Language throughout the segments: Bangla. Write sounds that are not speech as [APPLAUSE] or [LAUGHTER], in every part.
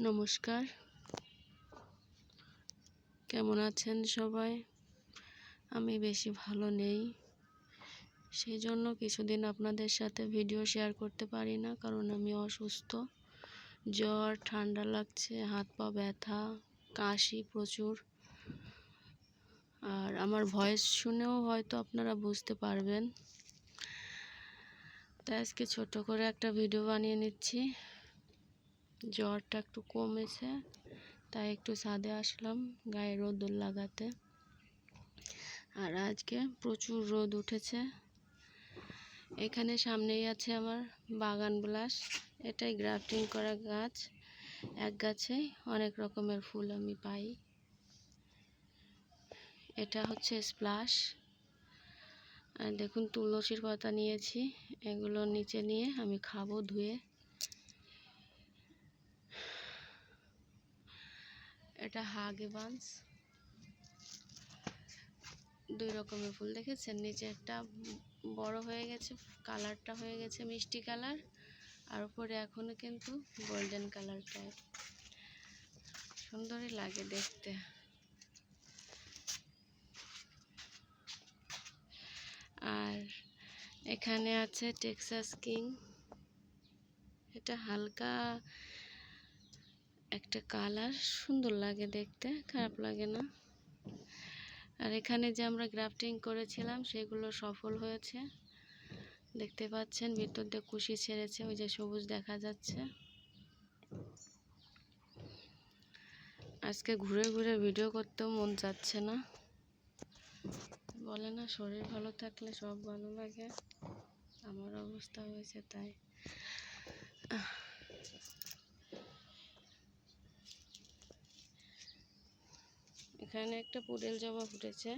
নমস্কার। কেমন আছেন সবাই? আমি বেশি ভালো নেই। সেই জন্য কিছুদিন আপনাদের সাথে ভিডিও শেয়ার করতে পারি না, কারণ আমি অসুস্থ। জ্বর, ঠান্ডা লাগছে, হাত পা ব্যথা, কাশি প্রচুর। আর আমার ভয়েস শুনেও হয়তো আপনারা বুঝতে পারবেন। তাই আজকে ছোট করে একটা ভিডিও বানিয়ে নিচ্ছি। জ্বরটা একটু কমেছে, তাই একটু ছাদে আসলাম গায়ে রোদ লাগাতে। আর আজকে প্রচুর রোদ উঠেছে। এখানে সামনেই আছে আমার বাগান বিলাস, এটাই গ্রাফটিং করা গাছ। এক গাছেই অনেক রকমের ফুল আমি পাই। এটা হচ্ছে স্প্লাশ। আর দেখুন তুলসীর পাতা নিয়েছি, এগুলো নিচে নিয়ে আমি খাব ধুয়ে। এটা হাগে বান্স। দুই রকমের ফুল দেখেছেন? নিচে একটা বড় হয়ে গেছে, কালারটা হয়ে গেছে মিষ্টি কালার, আর উপরে এখনও কিন্তু গোল্ডেন কালার টাইপ। সুন্দরই লাগে দেখতে। আর এখানে আছে টেক্সাস কিং। এটা হালকা একটা কালার সুন্দর লাগে দেখতে খারাপ লাগে না। আর এখানে যে আমরা গ্রাফটিং করেছিলাম সেগুলো সফল হয়েছে। দেখতে পাচ্ছেন ভিতর দিয়ে কুশি ছেড়েছে ওই যে সবুজ দেখা যাচ্ছে। আজকে ঘুরে ঘুরে ভিডিও করতেও মন যাচ্ছে না। বলে না শরীর ভালো থাকলে সব ভালো লাগে। আমার অবস্থা হয়েছে তাই। এখানে একটা পুডেল জবা ফুটেছে।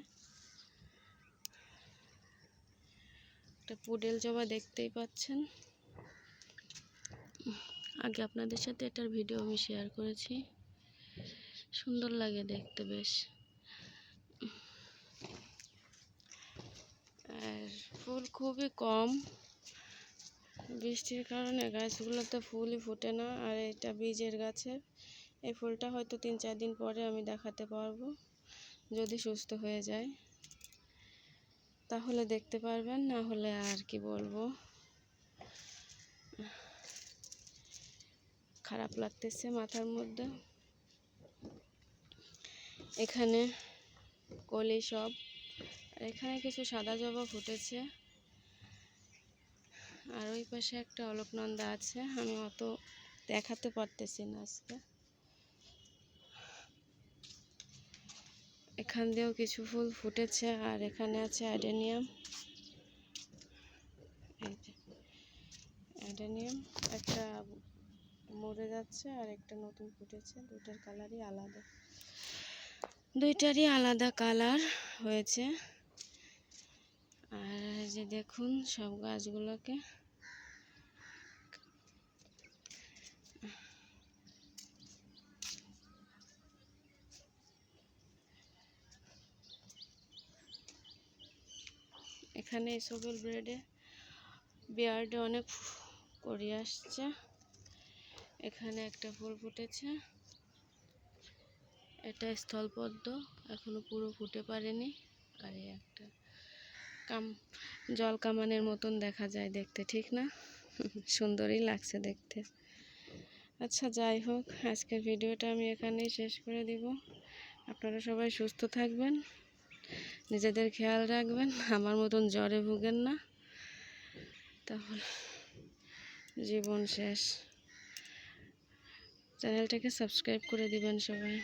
একটা পুডেল জবা দেখতেই পাচ্ছেন। আগে আপনাদের সাথে এটার ভিডিও আমি শেয়ার করেছি। সুন্দর লাগে দেখতে বেশ। আর ফুল খুবই কম। বৃষ্টির কারণে গাছগুলোতে ফুলই ফোটে না। আর এটা বীজের গাছের এই ফুলটা হয়তো তিন চার দিন পরে আমি দেখাতে পারব, যদি সুস্থ হয়ে যায়। তাহলে দেখতে পারবেন, না হলে আর কি বলব। খারাপ লাগতেছে মাথার মধ্যে। এখানে কলি সব, আর এখানে কিছু সাদা জবা ফুটেছে। আর ওই পাশে একটা অলকনন্দা আছে, আমি অত দেখাতে পারতেছি না আজকে। এখান দিয়েও কিছু ফুল ফুটেছে, আর এখানে আছে অ্যাডেনিয়াম। অ্যাডেনিয়াম, একটা মরে যাচ্ছে আর একটা নতুন ফুটেছে দুটার কালারই আলাদা। দুইটারই আলাদা কালার হয়েছে। আর যে দেখুন সব গাছগুলোকে। এখানে এসবের ব্রেডে বিয়ার্ডে অনেক করি আসছে। এখানে একটা ফুল ফুটেছে। এটা স্থলপদ্ম, এখনও পুরো ফুটে পারেনি। আর একটা কাম, জল কামানের মতন দেখা যায় দেখতে, ঠিক না? [LAUGHS] সুন্দরই লাগছে দেখতে। আচ্ছা যাই হোক, আজকের ভিডিওটা আমি এখানেই শেষ করে দিব। আপনারা সবাই সুস্থ থাকবেন। নিজেদের খেয়াল রাখবেন, আমার মতন জ্বরে ভুগেন না। তাহলে জীবন শেষ। চ্যানেলটাকে সাবস্ক্রাইব করে দিবেন সবাই।